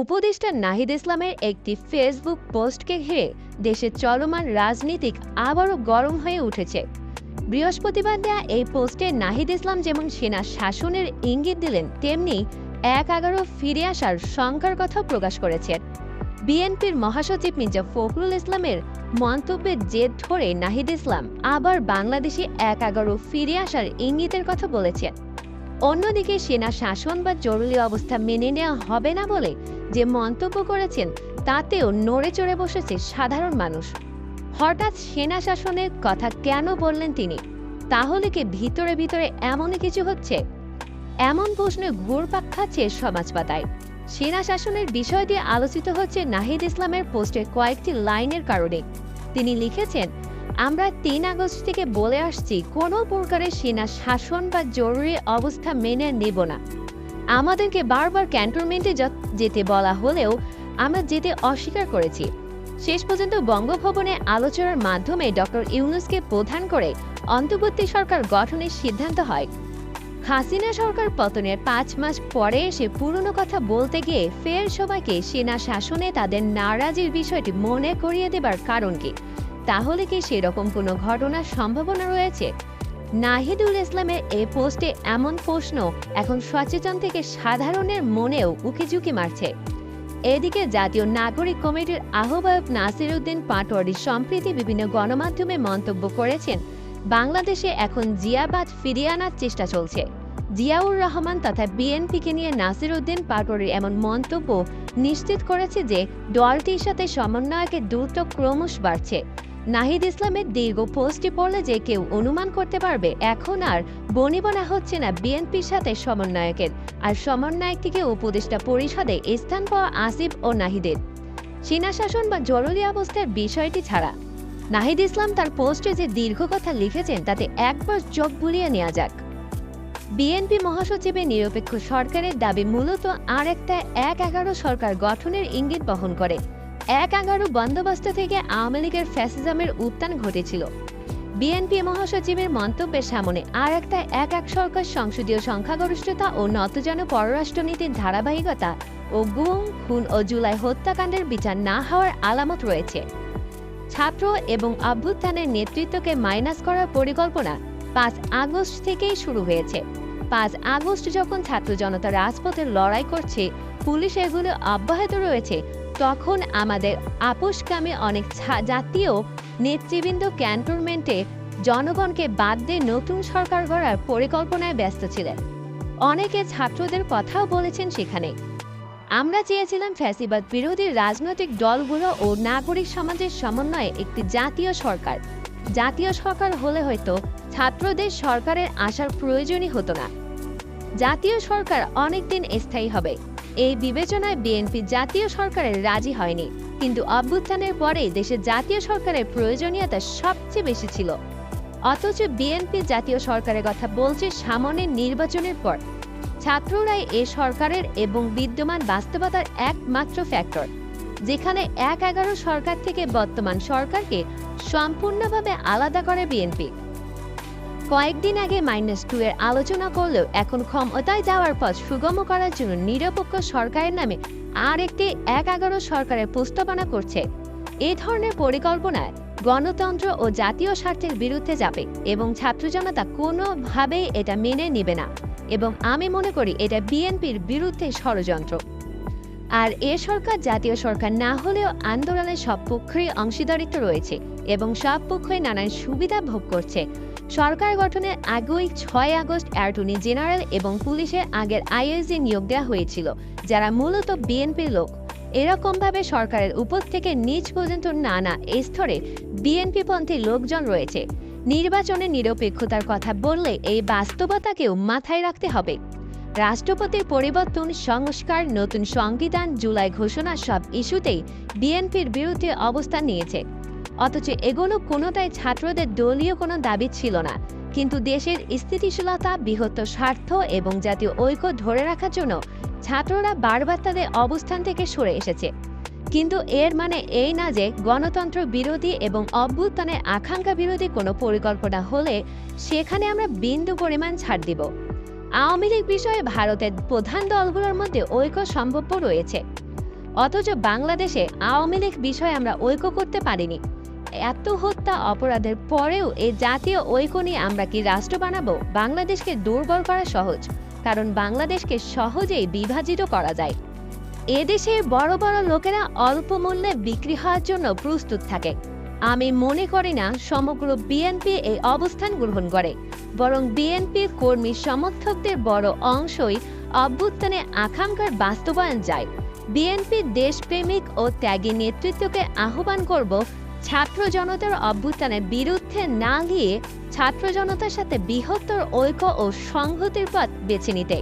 উপদেষ্টা নাহিদ ইসলামের একটি ফেসবুক পোস্টকে ঘিরে দেশের চলমান রাজনীতিক আবারও গরম হয়ে উঠেছে। বৃহস্পতিবার দেয়া এই পোস্টে নাহিদ ইসলাম যেমন সেনা শাসনের ইঙ্গিত দিলেন, তেমনি এক এগারো ফিরে আসার শঙ্কার কথাও প্রকাশ করেছেন বিএনপির মহাসচিব মির্জা ফখরুল ইসলামের মন্তব্যের জেদ ধরে নাহিদ ইসলাম আবার বাংলাদেশে এক এগারো ফিরে আসার ইঙ্গিতের কথা বলেছেন। অন্যদিকে সেনা শাসন বা জরুরি অবস্থা মেনে নেওয়া হবে না বলে যে মন্তব্য করেছেন, তাতেও নড়ে চড়ে বসেছে সাধারণ মানুষ। হঠাৎ সেনা শাসনের কথা কেন বললেন তিনি? তাহলে কি ভিতরে ভিতরে এমনই কিছু হচ্ছে? এমন প্রশ্নে ঘুরপাক খাচ্ছে সমাজ পাতায় সেনা শাসনের বিষয় দিয়ে আলোচিত হচ্ছে নাহিদ ইসলামের পোস্টের কয়েকটি লাইনের কারণে। তিনি লিখেছেন আমরা তিন আগস্ট থেকে বলে আসছি, কোনো প্রকারের সেনা শাসন বা জরুরি অবস্থা মেনে নেব না। আমাদেরকে বারবার ক্যান্টনমেন্টে যেতে বলা হলেও আমরা যেতে অস্বীকার করেছি। শেষ পর্যন্ত বঙ্গভবনে আলোচনার মাধ্যমে ডক্টর ইউনুসকে প্রধান করে অন্তর্বর্তী সরকার গঠনের সিদ্ধান্ত হয়। হাসিনা সরকার পতনের পাঁচ মাস পরে এসে পুরনো কথা বলতে গিয়ে ফের সবাইকে সেনা শাসনে তাদের নারাজির বিষয়টি মনে করিয়ে দেবার কারণ কি? তাহলে কি সেরকম কোনো ঘটনার সম্ভাবনা রয়েছে? নাহিদুল ইসলামের এই পোস্টে এমন প্রশ্ন এখন সচেতন থেকে সাধারণের মনেও উকিঝুঁকি মারছে। এদিকে জাতীয় নাগরিক কমিটির আহ্বায়ক নাসির উদ্দিন পাটোয়ারি সম্প্রতি বিভিন্ন গণমাধ্যমে মন্তব্য করেছেন, বাংলাদেশে এখন জিয়াবাদ ফিরিয়ে আনার চেষ্টা চলছে। জিয়াউর রহমান তথা বিএনপিকে নিয়ে নাসির উদ্দিন পাটোয়ারির এমন মন্তব্য নিশ্চিত করেছে যে, দলটির সাথে সমন্বয়কের দ্রুত ক্রমশ বাড়ছে। নাহিদ ইসলামের দীর্ঘ পোস্টটি পড়লে যে কেউ অনুমান করতে পারবে, এখন আর বনিবনা হচ্ছে না বিএনপির সাথে সমন্বয়কের। আর সমন্বয়ক থেকে উপদেষ্টা পরিষদে স্থান পাওয়া আসিফ ও নাহিদের। সেনা শাসন বা জরুরি অবস্থার বিষয়টি ছাড়া। নাহিদ ইসলাম তার পোস্টে যে দীর্ঘ কথা লিখেছেন, তাতে একবার চোখ বুলিয়ে নেওয়া যাক। বিএনপি মহাসচিবের নিরপেক্ষ সরকারের দাবি মূলত আর একটা এক এগারো সরকার গঠনের ইঙ্গিত বহন করে। এক এগারো বন্দোবস্ত থেকে আওয়ামী লীগের ফ্যাসিজমের উত্থান ঘটেছিল। বিএনপি মহাসচিবের মন্তব্যের সামনে আর একটা এক এক সরকার সংসদীয় সংখ্যাগরিষ্ঠতা ও নতজন পররাষ্ট্রনীতির ধারাবাহিকতা ও গুম, খুন ও জুলাই হত্যাকাণ্ডের বিচার না হওয়ার আলামত রয়েছে। ছাত্র এবং অভ্যুত্থানের নেতৃত্বকে মাইনাস করার পরিকল্পনা পাঁচ আগস্ট থেকেই শুরু হয়েছে। পাঁচ আগস্ট যখন ছাত্র জনতা রাজপথে লড়াই করছে, পুলিশ এগুলো অব্যাহত রয়েছে তখন আমাদের আপোষকামী অনেক জাতীয় নেতৃবৃন্দ ক্যান্টনমেন্টে জনগণকে বাদ দিয়ে নতুন সরকার গড়ার পরিকল্পনায় ব্যস্ত ছিলেন। অনেকে ছাত্রদের কথাও বলেছেন সেখানে। আমরা চেয়েছিলাম ফ্যাসিবাদ বিরোধী রাজনৈতিক দলগুলো ও নাগরিক সমাজের সমন্বয়ে একটি জাতীয় সরকার। জাতীয় সরকার হলে হয়তো ছাত্রদের সরকারের আসার প্রয়োজনই হতো না। জাতীয় সরকার অনেকদিন স্থায়ী হবে। এই বিবেচনায় বিএনপি জাতীয় সরকারের রাজি হয়নি। কিন্তু অভ্যুত্থানের পরে দেশের জাতীয় সরকারের প্রয়োজনীয়তা সবচেয়ে বেশি ছিল। অথচ বিএনপি জাতীয় সরকারের কথা বলছে সামনের নির্বাচনের পর। ছাত্ররাই এ সরকারের এবং বিদ্যমান বাস্তবতার একমাত্র ফ্যাক্টর যেখানে এক এগারো সরকার থেকে বর্তমান সরকারকে সম্পূর্ণভাবে আলাদা করে বিএনপি। কয়েকদিন আগে মাইনাস টু এর আলোচনা করলেও এখন ক্ষমতায় যাওয়ার পথ সুগম করার জন্য নিরপেক্ষ সরকারের নামে আর একটি এক এগারো সরকারের প্রস্তাবনা করছে। এ ধরনের পরিকল্পনায় গণতন্ত্র ও জাতীয় স্বার্থের বিরুদ্ধে যাবে এবং ছাত্র জনতা কোনোভাবেই এটা মেনে নেবে না এবং আমি মনে করি এটা বিএনপির বিরুদ্ধে ষড়যন্ত্র। আর এ সরকার জাতীয় সরকার না হলেও আন্দোলনের সব পক্ষেরই অংশীদারিত্ব রয়েছে এবং সব পক্ষই নানান সুবিধা ভোগ করছে। সরকার গঠনের আগেই ছয় আগস্ট অ্যাটর্নি জেনারেল এবং পুলিশের আগের আইএসজি নিয়োগ দেওয়া হয়েছিল, যারা মূলত বিএনপির লোক। এরকমভাবে সরকারের উপর থেকে নিচ পর্যন্ত নানা স্তরে বিএনপি পন্থী লোকজন রয়েছে। নির্বাচনে নিরপেক্ষতার কথা বললে এই বাস্তবতাকেও মাথায় রাখতে হবে। রাষ্ট্রপতির পরিবর্তন, সংস্কার, নতুন সংবিধান, জুলাই ঘোষণা সব ইস্যুতেই বিএনপির বিরুদ্ধে অবস্থান নিয়েছে। অথচ এগুলো কোনোটাই ছাত্রদের দলীয় কোনো দাবি ছিল না। কিন্তু দেশের স্থিতিশীলতা, বৃহত্তর স্বার্থ এবং জাতীয় ঐক্য ধরে রাখার জন্য ছাত্ররা বারবার তাদের অবস্থান থেকে সরে এসেছে। কিন্তু এর মানে এই না যে গণতন্ত্র বিরোধী এবং অভ্যুত্থানের আকাঙ্ক্ষা বিরোধী কোনো পরিকল্পনা হলে সেখানে আমরা বিন্দু পরিমাণ ছাড় দিব। আওয়ামী লীগ বিষয়ে ভারতের প্রধান দলগুলোর মধ্যে ঐক্য সম্ভব্য রয়েছে। অথচ বাংলাদেশে আওয়ামী লীগ বিষয়ে আমরা ঐক্য করতে পারিনি। এত হত্যা অপরাধের পরেও এই জাতীয় ঐক্য নিয়ে আমরা কি রাষ্ট্র বানাবো? বাংলাদেশকে দুর্বল করা সহজ, কারণ বাংলাদেশকে সহজেই বিভাজিত করা যায়। এদেশের বড় বড় লোকেরা অল্প মূল্যে বিক্রি হওয়ার জন্য প্রস্তুত থাকে। আমি মনে করি না সমগ্র বিএনপি এই অবস্থান গ্রহণ করে, বরং বিএনপির কর্মী সমর্থকদের বড় অংশই অভ্যুত্থানে আকাঙ্ক্ষার বাস্তবায়ন যায় বিএনপি দেশপ্রেমিক ও ত্যাগী নেতৃত্বকে আহ্বান করব ছাত্র জনতার অভ্যুত্থানের বিরুদ্ধে না গিয়ে ছাত্র জনতার সাথে বৃহত্তর ঐক্য ও সংহতির পথ বেছে নিতে।